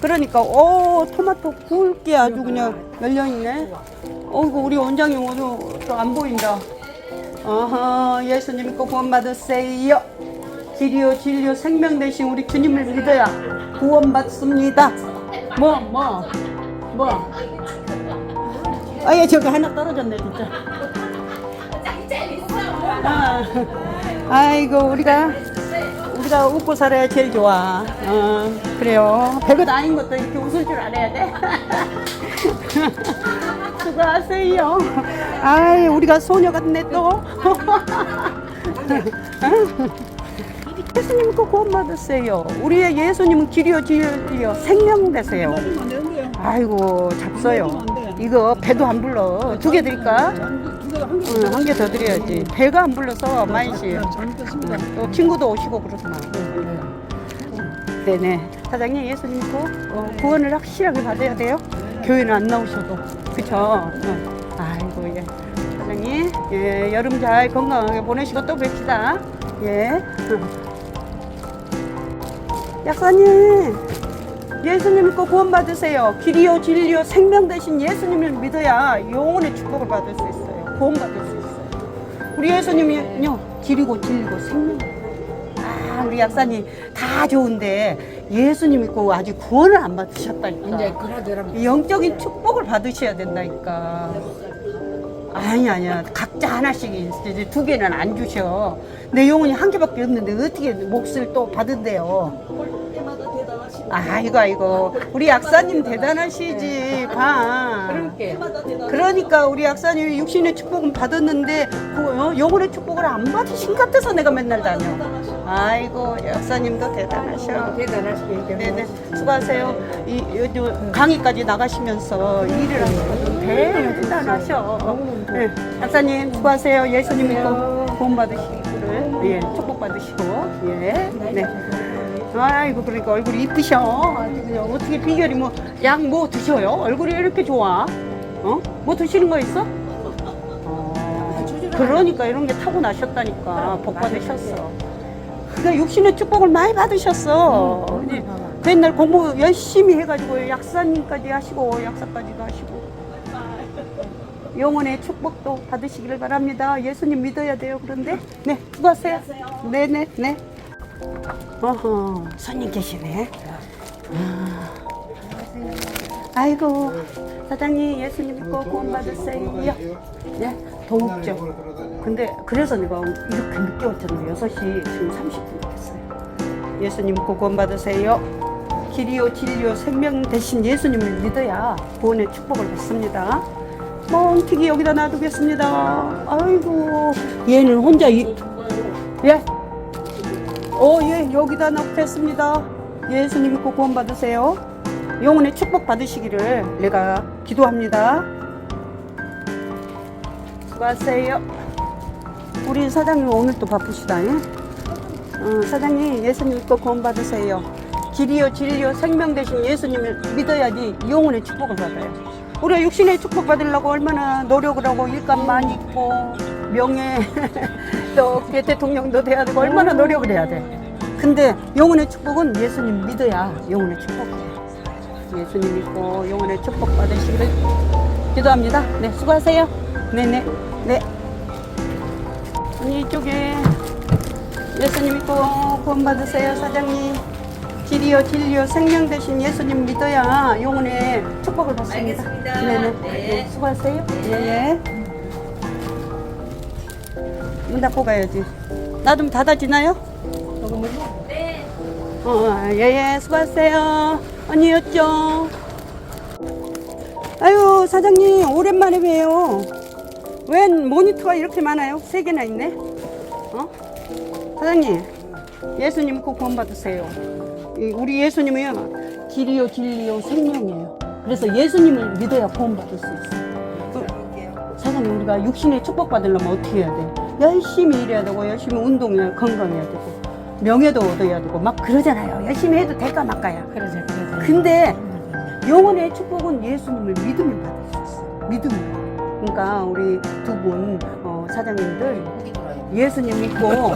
그러니까 오 토마토 굵게 아주 그냥 열려 있네. 어이구 우리 원장님 오늘 또 안 보인다. 아하 예수님 믿고 구원 받으세요. 길이요 진리요 생명 되신 우리 주님을 믿어야 구원 받습니다. 뭐 뭐 뭐. 아예 저거 하나 떨어졌네 진짜. 아, 아이고 우리가 우리가 웃고 살아야 제일 좋아. 어, 그래요. 별것 아닌 것도 이렇게 웃을 줄 알아야 돼. 수고하세요. 아이 우리가 소녀 같네 또. 예수님 꼭 구원 받으세요. 우리의 예수님은 길이요 진리요 생명 되세요. 아이고 잡서요. 이거 배도 안 불러. 두 개 드릴까? 응, 한개 더 드려야지. 배가 안 불러서 많이 씨. 또 친구도 오시고 그렇구나. 네네. 사장님 예수님 어, 구원을 확실하게 받아야 돼요. 교회는 안 나오셔도. 그쵸? 응. 아이고 예. 사장님 예 여름 잘 건강하게 보내시고 또 뵙시다. 예. 약사님 예수님 믿고 구원 받으세요. 길이요 진리요 생명 되신 예수님을 믿어야 영혼의 축복을 받을 수 있어요. 구원 받을 수 있어요. 우리 예수님은요 길이고 진리고 생명. 아 우리 약사님 다 좋은데 예수님 믿고 아직 구원을 안 받으셨다니까. 이제 그러더라고. 영적인 축복을 받으셔야 된다니까. 아니 아니야 각자 하나씩 이제 두 개는 안 주셔. 내 영혼이 한 개밖에 없는데 어떻게 몫을 또 받은대요? 아이고 아이고 우리 약사님 대단하시지 봐. 그렇게. 그러니까 우리 약사님이 육신의 축복은 받았는데 그, 어, 영혼의 축복을 안 받으신 것 같아서 내가 맨날 다녀. 아이고 약사님도 대단하셔. 대단하시게 네네 수고하세요. 이 요즘 강의까지 나가시면서 일을 하시거든 대단하셔. 네, 약사님 수고하세요. 예수님 믿고 구원 받으시기를 예 축복 받으시고 예 네. 아이고 그러니까 얼굴이 이쁘셔. 아주 그냥 어떻게 비결이 뭐 약 뭐 드셔요? 얼굴이 이렇게 좋아? 어? 뭐 드시는 거 있어? 어, 그러니까 이런 게 타고 나셨다니까 복 받으셨어. 그러니까 육신의 축복을 많이 받으셨어. 이제 그 옛날 공부 열심히 해가지고 약사님까지 하시고 약사까지도 하시고 영혼의 축복도 받으시기를 바랍니다. 예수님 믿어야 돼요. 그런데 네 수고하세요. 네네 네. 어허 손님 계시네. 아. 아이고 사장님 예수님 믿고 구원 받으세요. 네 더욱죠. 근데 그래서 내가 이렇게 늦게 왔잖아요. 6시 지금 30분 됐어요. 예수님 믿고 구원 받으세요. 길이요 진리요 생명 대신 예수님을 믿어야 구원의 축복을 받습니다. 멍튀기 여기다 놔두겠습니다. 아이고 얘는 혼자 이 예? 어, 예, 여기다 놓겠습니다. 예수님 믿고 구원 받으세요. 영혼의 축복 받으시기를 내가 기도합니다. 수고하세요. 우리 사장님 오늘 또 바쁘시다. 예? 어, 사장님 예수님 믿고 구원 받으세요. 길이요 진리요 생명 되신 예수님을 믿어야지 영혼의 축복을 받아요. 우리가 육신의 축복 받으려고 얼마나 노력을 하고 일감 많이 있고 명예 또 대통령도 돼야 되고 얼마나 노력을 해야 돼. 근데 영혼의 축복은 예수님 믿어야 영혼의 축복이에요. 예수님 믿고 영혼의 축복 받으시기를 기도합니다. 네, 수고하세요. 네네. 네. 언니 이쪽에 예수님 믿고 구원 받으세요, 사장님. 길이요, 진리요, 생명 되신 예수님 믿어야 영혼의 축복을 받습니다. 알겠습니다. 네네. 네. 네, 수고하세요. 예. 문 닫고 가야지. 나 좀 닫아지나요? 네. 어, 어, 예, 예, 수고하세요. 언니였죠? 아유, 사장님, 오랜만에 봬요. 웬 모니터가 이렇게 많아요? 세 개나 있네? 어? 사장님, 예수님 믿고 구원 받으세요. 이 우리 예수님은요, 길이요, 진리요, 생명이에요. 그래서 예수님을 믿어야 구원 받을 수 있어요. 그, 사장님, 우리가 육신의 축복 받으려면 어떻게 해야 돼? 열심히 일해야 되고, 열심히 운동해야 건강해야 되고, 명예도 얻어야 되고, 막 그러잖아요. 열심히 해도 될까 말까야. 그러자, 그러자. 근데 영혼의 축복은 예수님을 믿으면 받을 수 있어요. 믿으면. 그러니까 우리 두분 어, 사장님들 예수님 믿고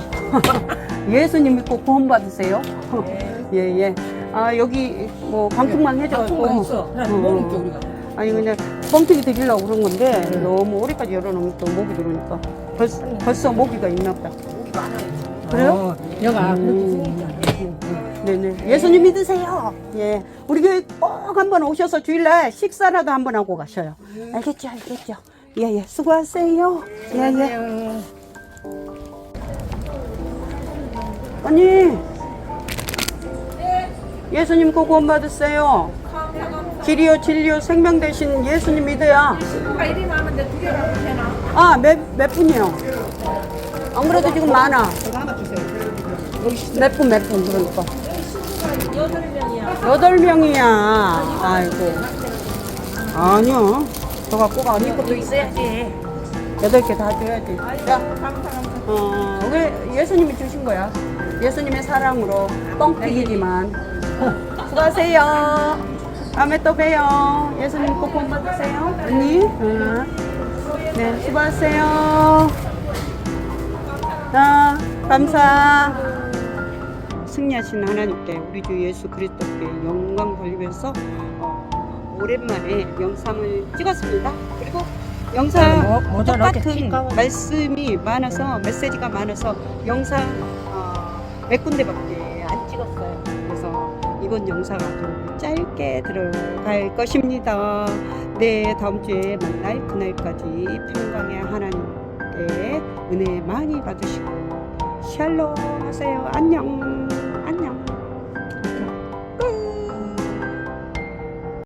예수님 믿고 구원 받으세요. 예 예. 아 여기 뭐 방충망 해줘가지고 방충망 있어. 어, 어. 아니 그냥 뻥튀기 드리려고 그런 건데 너무 오래까지 열어놓으면 또 모기 들어오니까 벌써, 벌써 모기가 있나 보다. 그래요? 어, 여가 음. 그렇게 생겼잖아. 네네. 예수님 믿으세요. 예. 우리 교회 꼭 한번 오셔서 주일날 식사라도 한번 하고 가셔요. 알겠죠? 알겠죠? 예예. 수고하세요. 예예. 언니. 예수님 꼭 구원 받으세요 길이요 진리요 생명 되신 예수님 믿어야. 친구가 이리 많은데 두 개를 하면 되나? 아몇 몇 분이요? 안 그래도 지금 많아. 몇 분 몇 분 그러니까. 여덟 명이야. 여덟 명이야. 아이고. 아니요. 저 갖고 가 언니 것도 있어야지. 여덟 개 다 줘야지. 자. 어, 왜 예수님이 주신 거야. 예수님의 사랑으로 뻥튀기지만. 수고하세요 다음에 또 봬요 예수님 꼭 구원 받으세요 언니 응. 네 수고하세요 아, 감사 승리하신 하나님께 우리 주 예수 그리스도께 영광 돌리면서 어, 오랜만에 영상을 찍었습니다. 그리고 영상 뭐, 모자라게 똑같은? 말씀이 많아서 메시지가 많아서 영상 어, 몇 군데밖에 안 찍었어요. 그래서 이번 영상 아주 짧게 들어갈 것입니다. 네, 다음 주에 만날 그날까지 평강의 하나님께 은혜 많이 받으시고 샬롬 하세요. 안녕.